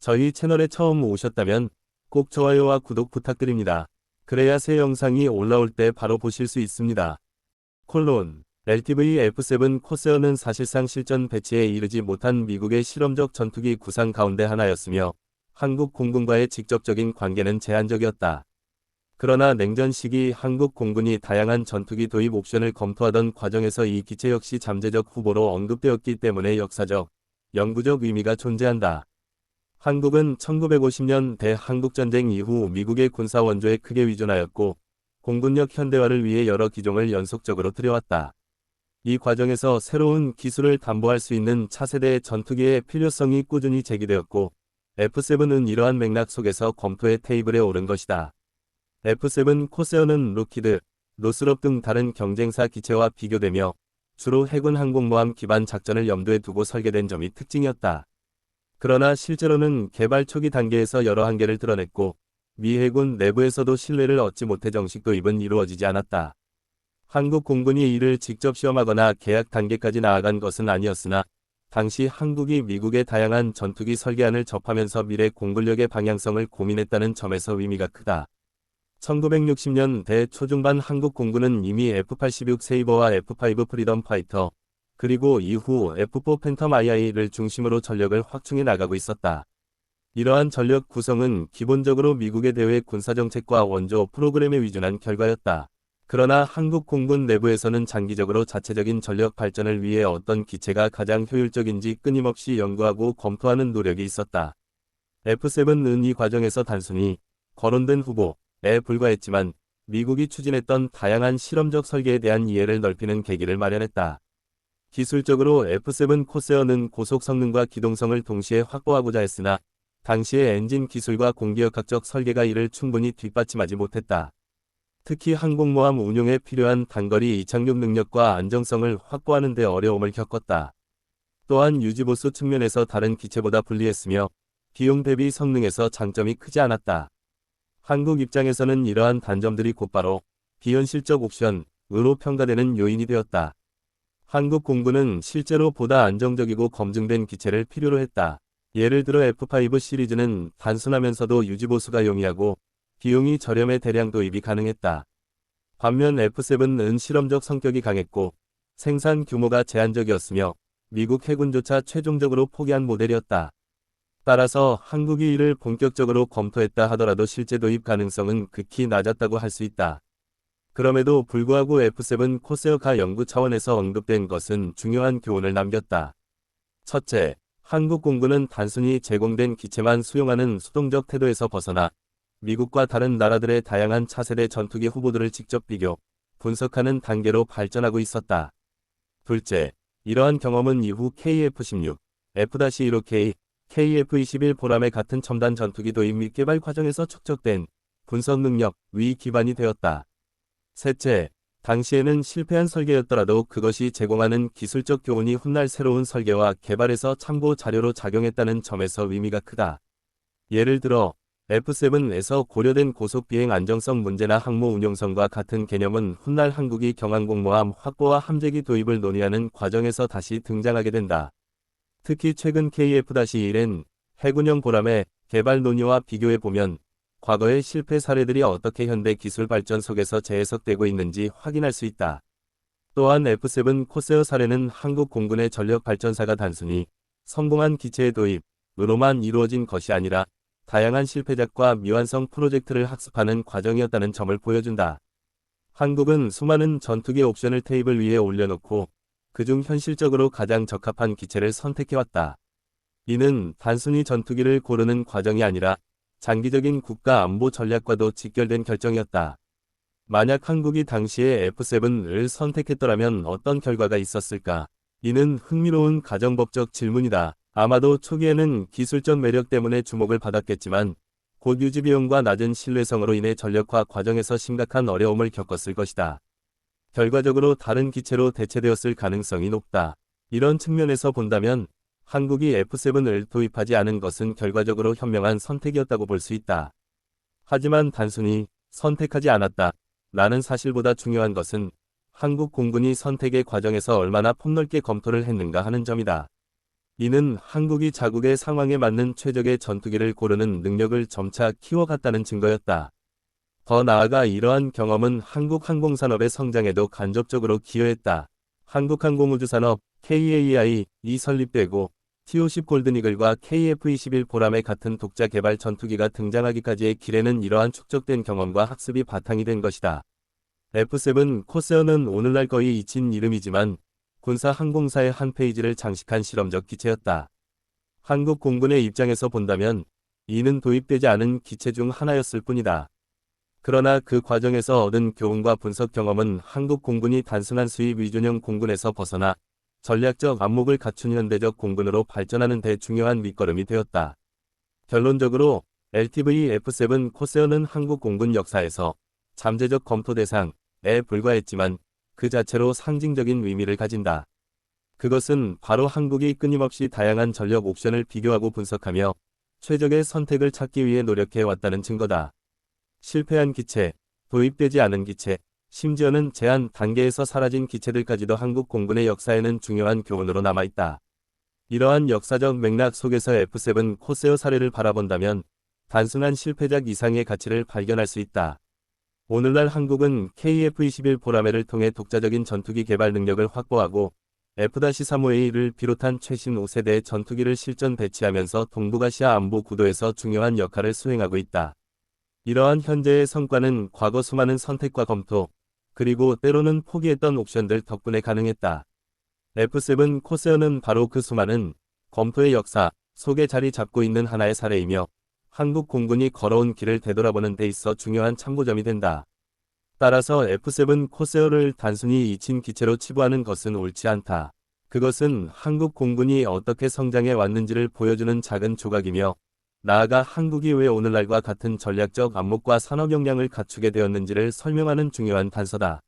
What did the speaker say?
저희 채널에 처음 오셨다면 꼭 좋아요와 구독 부탁드립니다. 그래야 새 영상이 올라올 때 바로 보실 수 있습니다. 콜론 LTV F7 코세어는 사실상 실전 배치에 이르지 못한 미국의 실험적 전투기 구상 가운데 하나였으며 한국 공군과의 직접적인 관계는 제한적이었다. 그러나 냉전 시기 한국 공군이 다양한 전투기 도입 옵션을 검토하던 과정에서 이 기체 역시 잠재적 후보로 언급되었기 때문에 역사적, 영구적 의미가 존재한다. 한국은 1950년 대한국전쟁 이후 미국의 군사 원조에 크게 의존하였고 공군력 현대화를 위해 여러 기종을 연속적으로 들여왔다. 이 과정에서 새로운 기술을 담보할 수 있는 차세대의 전투기의 필요성이 꾸준히 제기되었고 F7은 이러한 맥락 속에서 검토의 테이블에 오른 것이다. F7 코세어는 로키드, 노스롭 등 다른 경쟁사 기체와 비교되며 주로 해군 항공모함 기반 작전을 염두에 두고 설계된 점이 특징이었다. 그러나 실제로는 개발 초기 단계에서 여러 한계를 드러냈고 미 해군 내부에서도 신뢰를 얻지 못해 정식 도입은 이루어지지 않았다. 한국 공군이 이를 직접 시험하거나 계약 단계까지 나아간 것은 아니었으나 당시 한국이 미국의 다양한 전투기 설계안을 접하면서 미래 공군력의 방향성을 고민했다는 점에서 의미가 크다. 1960년 대 초중반 한국 공군은 이미 F-86 세이버와 F-5 프리덤 파이터, 그리고 이후 F-4 팬텀 II를 중심으로 전력을 확충해 나가고 있었다. 이러한 전력 구성은 기본적으로 미국의 대외 군사정책과 원조 프로그램에 위준한 결과였다. 그러나 한국 공군 내부에서는 장기적으로 자체적인 전력 발전을 위해 어떤 기체가 가장 효율적인지 끊임없이 연구하고 검토하는 노력이 있었다. F7은 이 과정에서 단순히 거론된 후보에 불과했지만 미국이 추진했던 다양한 실험적 설계에 대한 이해를 넓히는 계기를 마련했다. 기술적으로 F7 코세어는 고속 성능과 기동성을 동시에 확보하고자 했으나 당시의 엔진 기술과 공기역학적 설계가 이를 충분히 뒷받침하지 못했다. 특히 항공모함 운용에 필요한 단거리 이착륙 능력과 안정성을 확보하는 데 어려움을 겪었다. 또한 유지보수 측면에서 다른 기체보다 불리했으며 비용 대비 성능에서 장점이 크지 않았다. 한국 입장에서는 이러한 단점들이 곧바로 비현실적 옵션으로 평가되는 요인이 되었다. 한국 공군은 실제로 보다 안정적이고 검증된 기체를 필요로 했다. 예를 들어 F5 시리즈는 단순하면서도 유지보수가 용이하고 비용이 저렴해 대량 도입이 가능했다. 반면 F7은 실험적 성격이 강했고 생산 규모가 제한적이었으며 미국 해군조차 최종적으로 포기한 모델이었다. 따라서 한국이 이를 본격적으로 검토했다 하더라도 실제 도입 가능성은 극히 낮았다고 할 수 있다. 그럼에도 불구하고 F7 코세어카 연구 차원에서 언급된 것은 중요한 교훈을 남겼다. 첫째, 한국 공군은 단순히 제공된 기체만 수용하는 수동적 태도에서 벗어나 미국과 다른 나라들의 다양한 차세대 전투기 후보들을 직접 비교, 분석하는 단계로 발전하고 있었다. 둘째, 이러한 경험은 이후 KF-16, F-15K, KF-21 보람의 같은 첨단 전투기 도입 및 개발 과정에서 축적된 분석 능력, 위 기반이 되었다. 셋째, 당시에는 실패한 설계였더라도 그것이 제공하는 기술적 교훈이 훗날 새로운 설계와 개발에서 참고 자료로 작용했다는 점에서 의미가 크다. 예를 들어 F7에서 고려된 고속 비행 안정성 문제나 항모 운용성과 같은 개념은 훗날 한국이 경항공모함 확보와 함재기 도입을 논의하는 과정에서 다시 등장하게 된다. 특히 최근 KF-1엔 해군형 보람의 개발 논의와 비교해보면 과거의 실패 사례들이 어떻게 현대 기술 발전 속에서 재해석되고 있는지 확인할 수 있다. 또한 F7 코세어 사례는 한국 공군의 전력 발전사가 단순히 성공한 기체의 도입으로만 이루어진 것이 아니라 다양한 실패작과 미완성 프로젝트를 학습하는 과정이었다는 점을 보여준다. 한국은 수많은 전투기 옵션을 테이블 위에 올려놓고 그중 현실적으로 가장 적합한 기체를 선택해왔다. 이는 단순히 전투기를 고르는 과정이 아니라 장기적인 국가 안보 전략과도 직결된 결정이었다. 만약 한국이 당시에 F7을 선택했더라면 어떤 결과가 있었을까? 이는 흥미로운 가정법적 질문이다. 아마도 초기에는 기술적 매력 때문에 주목을 받았겠지만 곧 유지 비용과 낮은 신뢰성으로 인해 전력화 과정에서 심각한 어려움을 겪었을 것이다. 결과적으로 다른 기체로 대체되었을 가능성이 높다. 이런 측면에서 본다면 한국이 F7을 도입하지 않은 것은 결과적으로 현명한 선택이었다고 볼 수 있다. 하지만 단순히 선택하지 않았다. 라는 사실보다 중요한 것은 한국 공군이 선택의 과정에서 얼마나 폭넓게 검토를 했는가 하는 점이다. 이는 한국이 자국의 상황에 맞는 최적의 전투기를 고르는 능력을 점차 키워갔다는 증거였다. 더 나아가 이러한 경험은 한국 항공산업의 성장에도 간접적으로 기여했다. 한국항공우주산업 KAI 이 설립되고 TO10 골든이글과 KF-21 보람의 같은 독자 개발 전투기가 등장하기까지의 길에는 이러한 축적된 경험과 학습이 바탕이 된 것이다. F7 코세어는 오늘날 거의 잊힌 이름이지만 군사 항공사의 한 페이지를 장식한 실험적 기체였다. 한국 공군의 입장에서 본다면 이는 도입되지 않은 기체 중 하나였을 뿐이다. 그러나 그 과정에서 얻은 교훈과 분석 경험은 한국 공군이 단순한 수입 위준형 공군에서 벗어나 전략적 안목을 갖춘 현대적 공군으로 발전하는 데 중요한 밑거름이 되었다. 결론적으로 LTV F7 코세어는 한국 공군 역사에서 잠재적 검토 대상에 불과했지만 그 자체로 상징적인 의미를 가진다. 그것은 바로 한국이 끊임없이 다양한 전력 옵션을 비교하고 분석하며 최적의 선택을 찾기 위해 노력해 왔다는 증거다. 실패한 기체, 도입되지 않은 기체, 심지어는 제한 단계에서 사라진 기체들까지도 한국 공군의 역사에는 중요한 교훈으로 남아있다. 이러한 역사적 맥락 속에서 F7 코세어 사례를 바라본다면 단순한 실패작 이상의 가치를 발견할 수 있다. 오늘날 한국은 KF-21 보라매를 통해 독자적인 전투기 개발 능력을 확보하고 F-35A를 비롯한 최신 5세대의 전투기를 실전 배치하면서 동북아시아 안보 구도에서 중요한 역할을 수행하고 있다. 이러한 현재의 성과는 과거 수많은 선택과 검토, 그리고 때로는 포기했던 옵션들 덕분에 가능했다. F7 코세어는 바로 그 수많은 검토의 역사 속에 자리 잡고 있는 하나의 사례이며 한국 공군이 걸어온 길을 되돌아보는 데 있어 중요한 참고점이 된다. 따라서 F7 코세어를 단순히 잊힌 기체로 치부하는 것은 옳지 않다. 그것은 한국 공군이 어떻게 성장해 왔는지를 보여주는 작은 조각이며 나아가 한국이 왜 오늘날과 같은 전략적 안목과 산업 역량을 갖추게 되었는지를 설명하는 중요한 단서다.